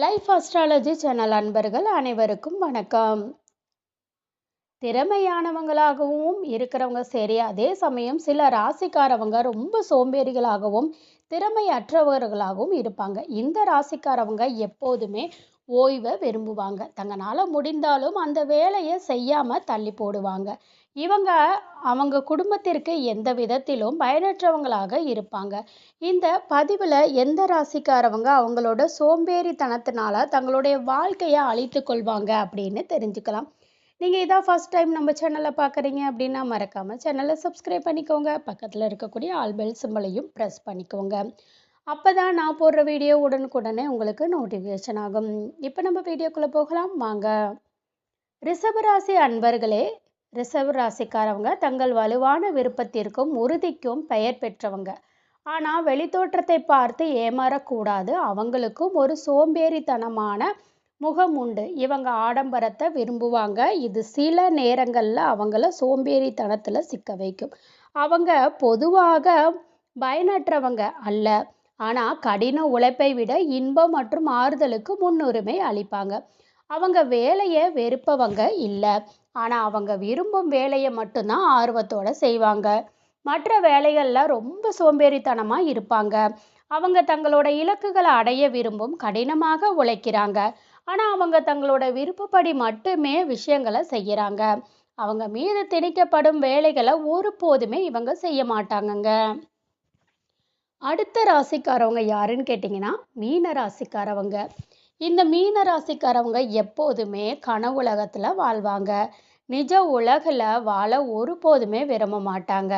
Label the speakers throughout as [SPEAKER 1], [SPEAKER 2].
[SPEAKER 1] Life astrology channel அன்பர்கள் அனைவருக்கும் வணக்கம். திறமையானவங்களாகவும் இருக்கிறவங்க சரி அதே சமயம் சில ராசிக்காரவங்க ரொம்ப சோம்பேறிகளாகவும் திறமையற்றவர்களாகவும் இருப்பாங்க. இந்த ராசிக்காரவங்க எப்போதுமே ஓய்வை விரும்புவாங்க. தங்களால் முடிந்தாலும் அந்த வேலையை செய்யாமல் தள்ளி போடுவாங்க. இவங்க அவங்க குடும்பத்திற்கு எந்த விதத்திலும் பயனற்றவங்களாக இருப்பாங்க. இந்த பதிவில் எந்த ராசிக்காரவங்க அவங்களோட சோம்பேறித்தனத்தினால தங்களுடைய வாழ்க்கையை அழித்து கொள்வாங்க அப்படின்னு தெரிஞ்சுக்கலாம். நீங்கள் இதான் ஃபஸ்ட் டைம் நம்ம சேனலை பார்க்குறீங்க அப்படின்னா மறக்காமல் சேனலை சப்ஸ்கிரைப் பண்ணிக்கோங்க. பக்கத்தில் இருக்கக்கூடிய ஆல்பெல் சிம்பளையும் ப்ரெஸ் பண்ணிக்கோங்க. அப்போ தான் நான் போடுற வீடியோ உடனுக்குடனே உங்களுக்கு நோட்டிஃபிகேஷன் ஆகும். இப்போ நம்ம வீடியோக்குள்ளே போகலாம். வாங்க. ரிஷபராசி அன்பர்களே ரிஷப ராசிக்காரவங்க தங்கள் வலுவான விருப்பத்திற்கும் உறுதிக்கும் பெயர் பெற்றவங்க. ஆனால் வெளித்தோற்றத்தை பார்த்து ஏமாறக்கூடாது. அவங்களுக்கும் ஒரு சோம்பேறித்தனமான முகம் உண்டு. இவங்க ஆடம்பரத்தை விரும்புவாங்க. இது சில நேரங்களில் அவங்கள சோம்பேறித்தனத்தில் சிக்க வைக்கும். அவங்க பொதுவாக பயனற்றவங்க அல்ல. ஆனால் கடின உழைப்பை விட இன்பம் மற்றும் ஆறுதலுக்கு முன்னுரிமை அளிப்பாங்க. அவங்க வேலையை வெறுப்பவங்க இல்லை. ஆனால் அவங்க விரும்பும் வேலையை மட்டும்தான் ஆர்வத்தோடு செய்வாங்க. மற்ற வேலைகளில் ரொம்ப சோம்பேறித்தனமாக இருப்பாங்க. அவங்க தங்களோட இலக்குகளை அடைய விரும்பும் கடினமாக உழைக்கிறாங்க. ஆனால் அவங்க தங்களோட விருப்பப்படி மட்டுமே விஷயங்களை செய்கிறாங்க அவங்க மீது திணிக்கப்படும் வேலைகளை ஒருபோதுமே இவங்க செய்ய மாட்டாங்கங்க. அடுத்த ராசிக்காரவங்க யாருன்னு கேட்டிங்கன்னா மீன ராசிக்காரவங்க. இந்த மீன ராசிக்காரவங்க எப்போதுமே கனவுலகத்தில் வாழ்வாங்க. நிஜ உலகில் வாழ ஒருபோதுமே விரும்ப மாட்டாங்க.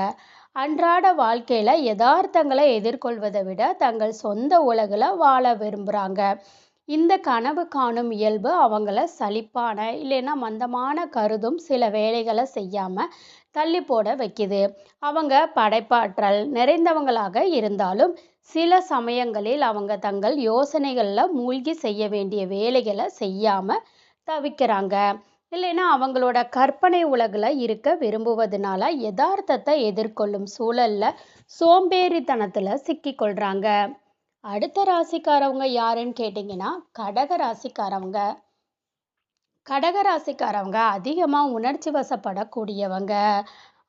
[SPEAKER 1] அன்றாட வாழ்க்கையில் யதார்த்தங்களை எதிர்கொள்வதை விட தங்கள் சொந்த உலகில் வாழ விரும்புகிறாங்க இந்த கனவு காணும் இயல்பு அவங்கள சலிப்பான இல்லைன்னா மந்தமான கருதும் சில வேலைகளை செய்யாமல் தள்ளி போட வைக்குது. அவங்க படைப்பாற்றல் நிறைந்தவங்களாக இருந்தாலும் சில சமயங்களில் அவங்க தங்கள் யோசனைகளில் மூழ்கி செய்ய வேண்டிய வேலைகளை செய்யாமல் தவிக்கிறாங்க. இல்லைன்னா அவங்களோட கற்பனை உலகில் இருக்க விரும்புவதனால யதார்த்தத்தை எதிர்கொள்ளும் சூழலில் சோம்பேறித்தனத்தில் சிக்கிக்கொள்கிறாங்க அடுத்த ராசிக்காரவங்க யாருன்னு கேட்டிங்கன்னா கடக ராசிக்காரவங்க. கடக ராசிக்காரவங்க அதிகமாக உணர்ச்சி வசப்படக்கூடியவங்க.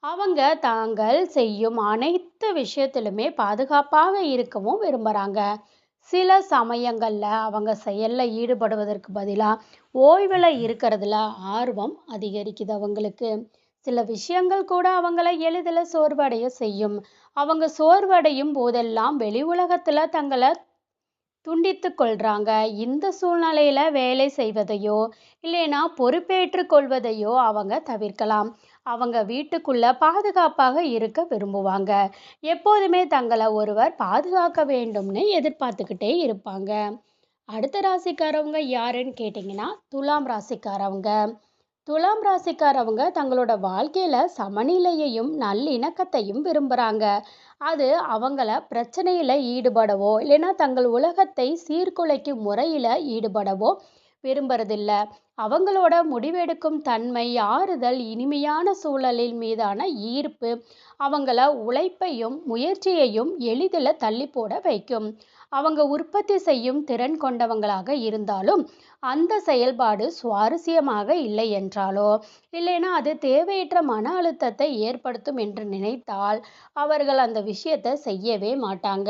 [SPEAKER 1] அவங்க தாங்கள் செய்யும் அனைத்து விஷயத்திலுமே பாதுகாப்பாக இருக்கவும் விரும்புகிறாங்க சில சமயங்களில் அவங்க செயலில் ஈடுபடுவதற்கு பதிலாக ஓய்வில் இருக்கிறதுல ஆர்வம் அதிகரிக்குது அவங்களுக்கு. சில விஷயங்கள் கூட அவங்கள எளிதில் சோர்வடைய செய்யும். அவங்க சோர்வடையும் போதெல்லாம் வெளி உலகத்தில் தங்களை துண்டித்து கொள்கிறாங்க இந்த சூழ்நிலையில் வேலை செய்வதையோ இல்லைன்னா பொறுப்பேற்று கொள்வதையோ அவங்க தவிர்க்கலாம். அவங்க வீட்டுக்குள்ள பாதுகாப்பாக இருக்க விரும்புவாங்க. எப்போதுமே தங்களை ஒருவர் பாதுகாக்க வேண்டும்னு எதிர்பார்த்துக்கிட்டே இருப்பாங்க. அடுத்த ராசிக்காரவங்க யாருன்னு கேட்டிங்கன்னா துலாம் ராசிக்காரவங்க. துலாம் ராசிக்காரவங்க தங்களோட வாழ்க்கையில் சமநிலையையும் நல்லிணக்கத்தையும் விரும்புகிறாங்க அது அவங்கள பிரச்சனையில் ஈடுபடவோ இல்லைன்னா தங்கள் உலகத்தை சீர்குலைக்கும் முறையில் ஈடுபடவோ விரும்புறதில்ல. அவங்களோட முடிவெடுக்கும் தன்மை ஆறுதல் இனிமையான சூழலின் மீதான ஈர்ப்பு அவங்கள உழைப்பையும் முயற்சியையும் எளிதில் தள்ளி போட வைக்கும். அவங்க உற்பத்தி செய்யும் திறன் கொண்டவங்களாக இருந்தாலும் அந்த செயல்பாடு சுவாரஸ்யமாக இல்லை என்றாலோ இல்லைன்னா அது தேவையற்ற மன அழுத்தத்தை ஏற்படுத்தும் என்று நினைத்தால் அவர்கள் அந்த விஷயத்தை செய்யவே மாட்டாங்க.